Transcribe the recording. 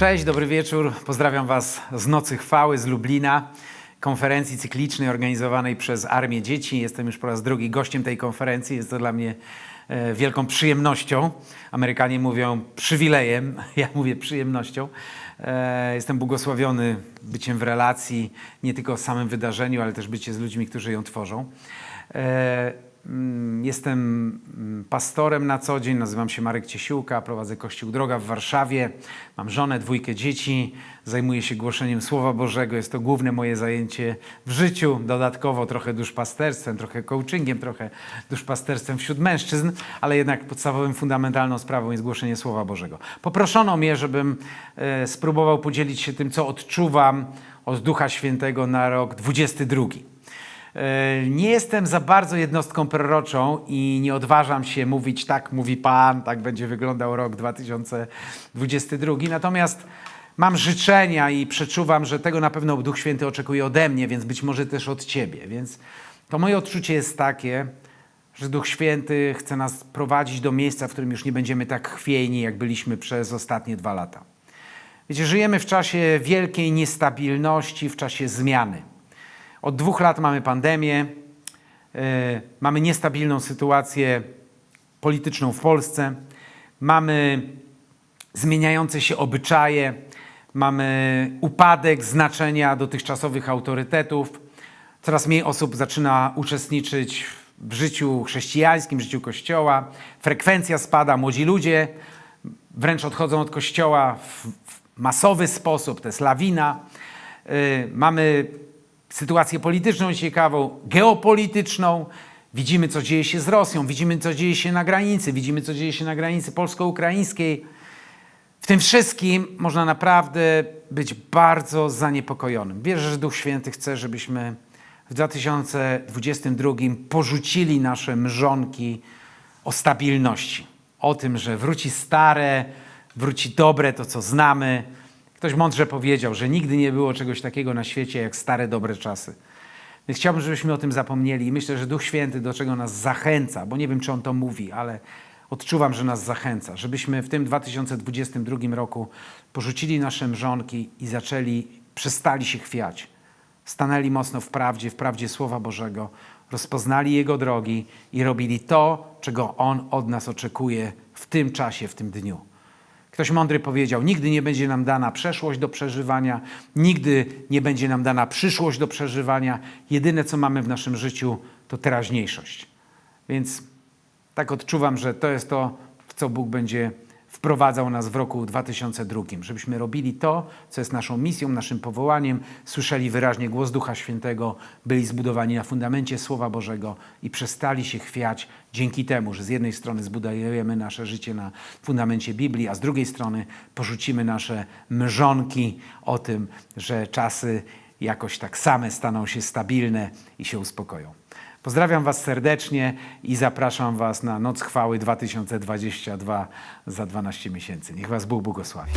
Cześć, dobry wieczór. Pozdrawiam Was z Nocy Chwały z Lublina, konferencji cyklicznej organizowanej przez Armię Dzieci. Jestem już po raz drugi gościem tej konferencji. Jest to dla mnie e, wielką przyjemnością. Amerykanie mówią przywilejem, ja mówię przyjemnością. E, Jestem błogosławiony byciem w relacji, nie tylko o samym wydarzeniu, ale też bycie z ludźmi, którzy ją tworzą. Mm, Jestem mm, pastorem na co dzień, nazywam się Marek Ciesiłka, prowadzę Kościół Droga w Warszawie, mam żonę, dwójkę dzieci, zajmuję się głoszeniem Słowa Bożego, jest to główne moje zajęcie w życiu, dodatkowo trochę duszpasterstwem, trochę coachingiem, trochę duszpasterstwem wśród mężczyzn, ale jednak podstawowym, fundamentalną sprawą jest głoszenie Słowa Bożego. Poproszono mnie, żebym e, spróbował podzielić się tym, co odczuwam od Ducha Świętego na rok 22. E, Nie jestem za bardzo jednostką proroczą i nie odważam się mówić, tak mówi Pan, tak będzie wyglądał rok 2022. Natomiast mam życzenia i przeczuwam, że tego na pewno Duch Święty oczekuje ode mnie, więc być może też od Ciebie. Więc to moje odczucie jest takie, że Duch Święty chce nas prowadzić do miejsca, w którym już nie będziemy tak chwiejni, jak byliśmy przez ostatnie dwa lata. Wiecie, żyjemy w czasie wielkiej niestabilności, w czasie zmiany. Od dwóch lat mamy pandemię, e, mamy niestabilną sytuację polityczną w Polsce, mamy zmieniające się obyczaje, mamy upadek znaczenia dotychczasowych autorytetów. Coraz mniej osób zaczyna uczestniczyć w życiu chrześcijańskim, w życiu Kościoła. Frekwencja spada, młodzi ludzie wręcz odchodzą od Kościoła w, w masowy sposób, to jest lawina. Y, mamy sytuację polityczną ciekawą, geopolityczną. Widzimy, co dzieje się z Rosją, widzimy, co dzieje się na granicy, widzimy, co dzieje się na granicy polsko-ukraińskiej. W tym wszystkim można naprawdę być bardzo zaniepokojonym. Wierzę, że Duch Święty chce, żebyśmy w 2022 porzucili nasze mrzonki o stabilności, o tym, że wróci stare, wróci dobre, to co znamy. Ktoś mądrze powiedział, że nigdy nie było czegoś takiego na świecie jak stare, dobre czasy. Więc chciałbym, żebyśmy o tym zapomnieli i myślę, że Duch Święty do czego nas zachęca, bo nie wiem, czy On to mówi, ale odczuwam, że nas zachęca, żebyśmy w tym 2022 roku porzucili nasze mrzonki i zaczęli, przestali się chwiać. Stanęli mocno w prawdzie, w prawdzie Słowa Bożego, rozpoznali Jego drogi i robili to, czego On od nas oczekuje w tym czasie, w tym dniu. Ktoś mądry powiedział: Nigdy nie będzie nam dana przeszłość do przeżywania, nigdy nie będzie nam dana przyszłość do przeżywania. Jedyne, co mamy w naszym życiu, to teraźniejszość. Więc tak odczuwam, że to jest to, w co Bóg będzie wprowadzał nas w roku 2002, żebyśmy robili to, co jest naszą misją, naszym powołaniem, słyszeli wyraźnie głos Ducha Świętego, byli zbudowani na fundamencie Słowa Bożego i przestali się chwiać dzięki temu, że z jednej strony zbudujemy nasze życie na fundamencie Biblii, a z drugiej strony porzucimy nasze mrzonki o tym, że czasy jakoś tak same staną się stabilne i się uspokoją. Pozdrawiam Was serdecznie i zapraszam Was na Noc Chwały 2022 za 12 miesięcy. Niech Was Bóg błogosławi.